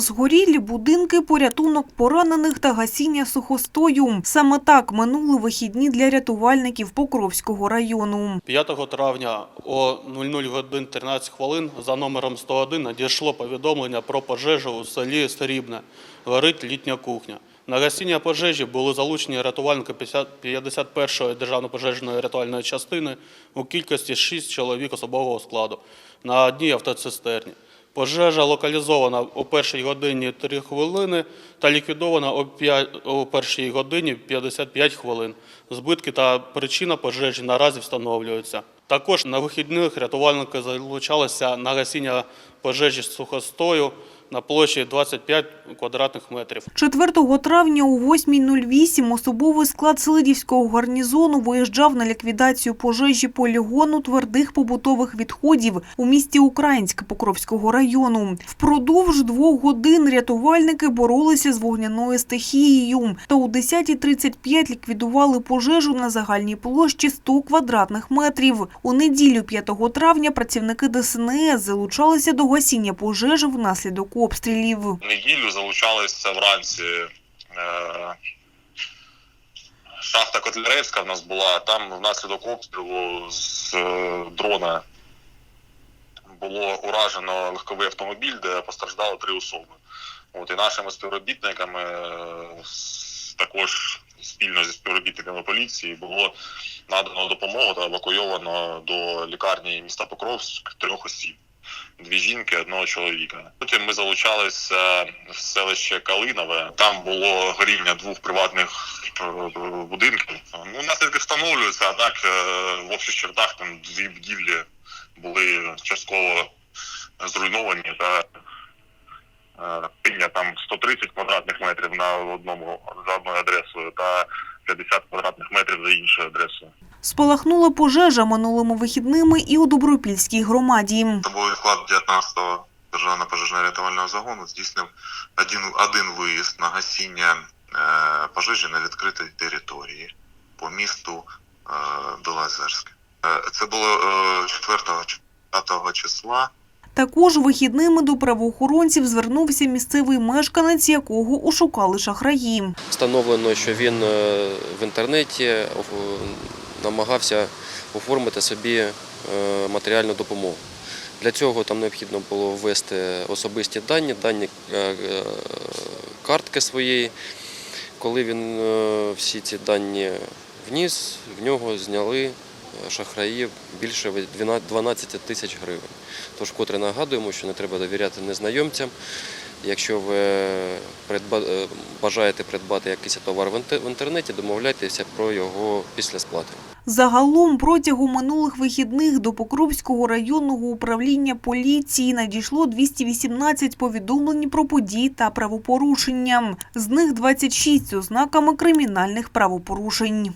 Згорілі будинки, порятунок поранених та гасіння сухостою. Саме так минули вихідні для рятувальників Покровського району. 5 травня о 00 годин 13 хвилин за номером 101 надійшло повідомлення про пожежу у селі Срібне. Горить літня кухня. На гасіння пожежі були залучені рятувальники 50 51-ї державної пожежної рятувальної частини у кількості 6 чоловік особового складу на одній автоцистерні. Пожежа локалізована о першій годині 3 хвилини та ліквідована о, 5, о першій годині 55 хвилин. Збитки та причина пожежі наразі встановлюються. Також на вихідних рятувальники залучалися на гасіння пожежі з сухостою на площі 25 квадратних метрів. 4 травня о 8.08 особовий склад Селидівського гарнізону виїжджав на ліквідацію пожежі полігону твердих побутових відходів у місті Українське Покровського району. Впродовж двох годин рятувальники боролися з вогняною стихією та у 10.35 ліквідували пожежу на загальній площі 100 квадратних метрів. У неділю 5 травня працівники ДСНС залучалися до гасіння пожежі внаслідок обстрілів. неділю залучалися вранці. Е, шахта Котляревська в нас була. Там внаслідок обстрілу з е, дрона було уражено легковий автомобіль, де постраждали три особи. От і нашими співробітниками е, також спільно зі співробітниками поліції було надано допомогу та евакуйовано до лікарні міста Покровськ трьох осіб дві жінки, одного чоловіка. Потім ми залучалися в селище Калинове. Там було горіння двох приватних е, будинків. Ну, наслідки встановлюються, а так е, в общих чертах там дві будівлі були частково зруйновані та е, піння там 130 квадратних метрів на одному за одною адресою та 50 квадратних метрів за іншою адресою. Спалахнула пожежа минулими вихідними і у Добропільській громаді. Особовий склад 19-го державного пожежно-рятувального загону здійснив один, один виїзд на гасіння е, пожежі на відкритій території по місту е, Білозерське. Е, це було е, 4-5 числа. Також вихідними до правоохоронців звернувся місцевий мешканець, якого ушукали шахраї. Встановлено, що він в інтернеті намагався оформити собі е, матеріальну допомогу. Для цього там необхідно було ввести особисті дані, дані е, е, картки своєї. Коли він всі ці дані вніс, в нього зняли е, шахраї більше 12 тисяч гривень. Тож, вкотре нагадуємо, що не треба довіряти незнайомцям. Якщо ви е, бажаєте придбати якийсь товар в інтернеті, домовляйтеся про його після сплати. Загалом протягом минулих вихідних до Покровського районного управління поліції надійшло 218 повідомлень про події та правопорушення. З них 26 з ознаками кримінальних правопорушень.